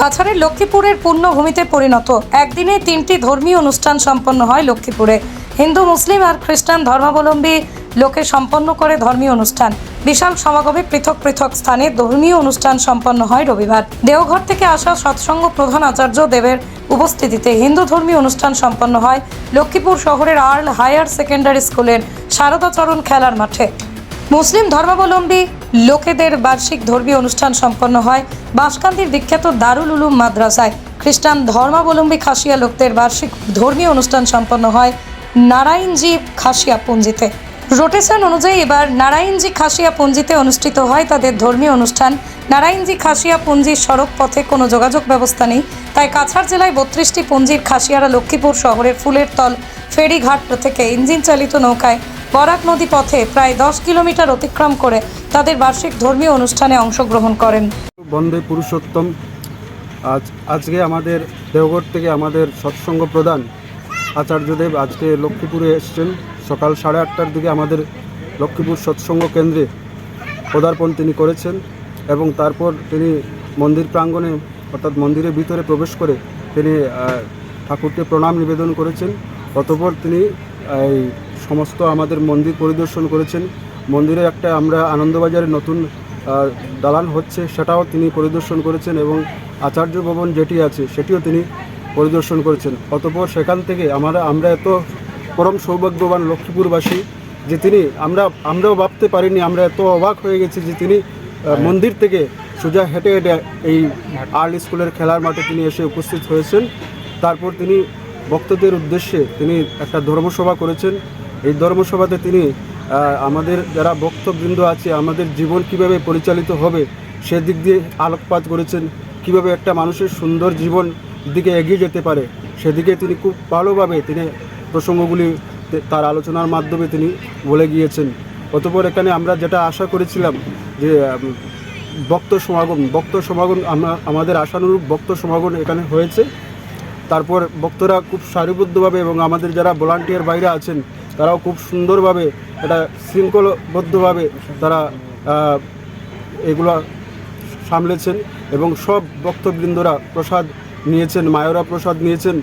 কাছাড়ের লক্ষ্মীপুরের পূর্ণভূমিতে পরিণত। একদিনে তিনটি ধর্মীয় অনুষ্ঠান সম্পন্ন হয় লক্ষ্মীপুরে। হিন্দু, মুসলিম আর খ্রিস্টান ধর্মাবলম্বী লোকে সম্পন্ন করে ধর্মীয় অনুষ্ঠান। বিশাল সমাগমে পৃথক পৃথক স্থানে ধর্মীয় অনুষ্ঠান সম্পন্ন হয় রবিবার। দেওঘর থেকে আসা সৎসঙ্গ প্রধান আচার্য দেবের উপস্থিতিতে হিন্দু ধর্মীয় অনুষ্ঠান সম্পন্ন হয় লক্ষ্মীপুর শহরের আর্ল হায়ার সেকেন্ডারি স্কুলের শারদাচরণ খেলার মাঠে। মুসলিম ধর্মাবলম্বী লোকেদের বার্ষিক ধর্মীয় অনুষ্ঠান সম্পন্ন হয়। বাঁশকান্দির বিখ্যাত দারুল উলুম মাদ্রাসায় খ্রিস্টান ধর্মাবলম্বী খাসিয়া লোকদের বার্ষিক ধর্মীয় অনুষ্ঠান সম্পন্ন হয় নারায়ণজি খাসিয়া পুঞ্জিতে। রোটেশন অনুযায়ী এবার নারায়ণজি খাসিয়া পুঞ্জিতে অনুষ্ঠিত হয় তাদের ধর্মীয় অনুষ্ঠান। নারায়ণজি খাসিয়া পঞ্জির সড়ক পথে কোনো যোগাযোগ ব্যবস্থা নেই। তাই কাছাড় জেলায় বত্রিশটি পুঞ্জির খাসিয়ারা লক্ষ্মীপুর শহরের ফুলের তল, ফেরিঘাট থেকে ইঞ্জিন চালিত নৌকায় বরাক নদী পথে প্রায় দশ কিলোমিটার অতিক্রম করে তাদের বার্ষিক ধর্মীয় অনুষ্ঠানে অংশগ্রহণ করেন। বন্দে পুরুষোত্তম। আজ, আজকে আমাদের দেওঘর থেকে আমাদের সৎসঙ্গ প্রধান আচার্যদেব আজকে লক্ষ্মীপুরে এসছেন। সকাল সাড়ে আটটার দিকে আমাদের লক্ষ্মীপুর সৎসঙ্গ কেন্দ্রে পদার্পণ তিনি করেছেন এবং তারপর তিনি মন্দির প্রাঙ্গণে অর্থাৎ মন্দিরের ভিতরে প্রবেশ করে তিনি ঠাকুরকে প্রণাম নিবেদন করেছেন। অতপর তিনি এই সমস্ত আমাদের মন্দির পরিদর্শন করেছেন। মন্দিরে একটা আমরা আনন্দবাজারে নতুন দালান হচ্ছে সেটাও তিনি পরিদর্শন করেছেন এবং আচার্য ভবন যেটি আছে সেটিও তিনি পরিদর্শন করেছেন। অতপর সেখান থেকে আমরা আমরা এত পরম সৌভাগ্যবান লক্ষ্মীপুরবাসী যে তিনি আমরা আমরাও ভাবতে পারিনি আমরা এত অবাক হয়ে গেছি যে তিনি মন্দির থেকে সোজা হেঁটে হেঁটে এই আর্ট স্কুলের খেলার মাঠে তিনি এসে উপস্থিত হয়েছেন। তারপর তিনি ভক্তদের উদ্দেশ্যে তিনি একটা ধর্মসভা করেছেন। এই ধর্মসভাতে তিনি আমাদের যারা ভক্তবৃন্দ আছে, আমাদের জীবন কীভাবে পরিচালিত হবে, সেদিক দিয়ে আলোকপাত করেছেন, কীভাবে একটা মানুষের সুন্দর জীবন দিকে এগিয়ে যেতে পারে, সেদিকে তিনি খুব ভালোভাবে তিনি প্রসঙ্গগুলি তার আলোচনার মাধ্যমে তিনি বলে গিয়েছেন। অতপর এখানে আমরা যেটা আশা করেছিলাম যে বক্ত সমাগম বক্ত সমাগম আমাদের আশানুরূপ বক্ত সমাগম এখানে হয়েছে। তারপর বক্তরা খুব সারিবদ্ধভাবে এবং আমাদের যারা ভলান্টিয়ার বাইরে আছেন তারাও খুব সুন্দরভাবে এটা শৃঙ্খলবদ্ধভাবে তারা এগুলো সামলেছেন এবং সব ভক্তবৃন্দরা প্রসাদ নিয়েছেন, মায়োরা প্রসাদ নিয়েছেন।